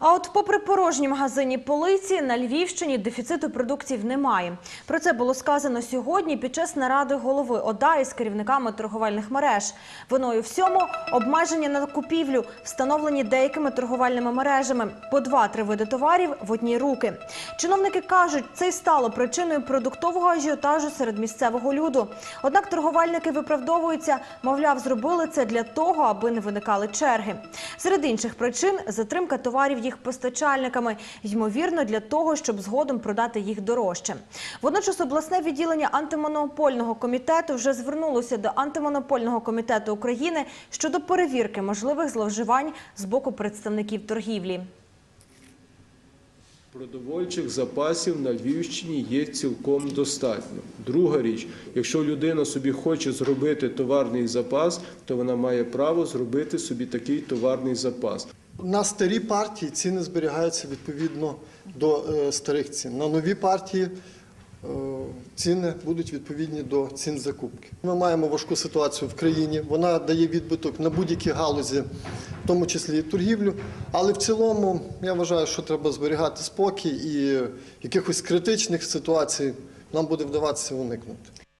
А от, попри порожні магазинні полиці, на Львівщині дефіциту продуктів немає. Про це було сказано сьогодні під час наради голови ОДА із керівниками торговельних мереж. Виною всьому обмеження на купівлю, встановлені деякими торговельними мережами по два-три види товарів в одні руки. Чиновники кажуть, це й стало причиною продуктового ажіотажу серед місцевого люду. Однак торговельники виправдовуються, мовляв, зробили це для того, аби не виникали черги. Серед інших причин затримка товарів їх постачальниками, ймовірно, для того, щоб згодом продати їх дорожче. Водночас обласне відділення антимонопольного комітету вже звернулося до антимонопольного комітету України щодо перевірки можливих зловживань з боку представників торгівлі. Продовольчих запасів на Львівщині є цілком достатньо. Друга річ, якщо людина собі хоче зробити товарний запас, то вона має право зробити собі такий товарний запас. На старі партії ціни зберігаються відповідно до е, старих цін. На нові партії е, ціни будуть відповідні до цін закупки. Ми маємо важку ситуацію в країні. Вона дає відбиток на будь-які галузі, в тому числі і торгівлю. Але в цілому я вважаю, що треба зберігати спокій і якихось критичних ситуацій нам буде вдаватися уникнути.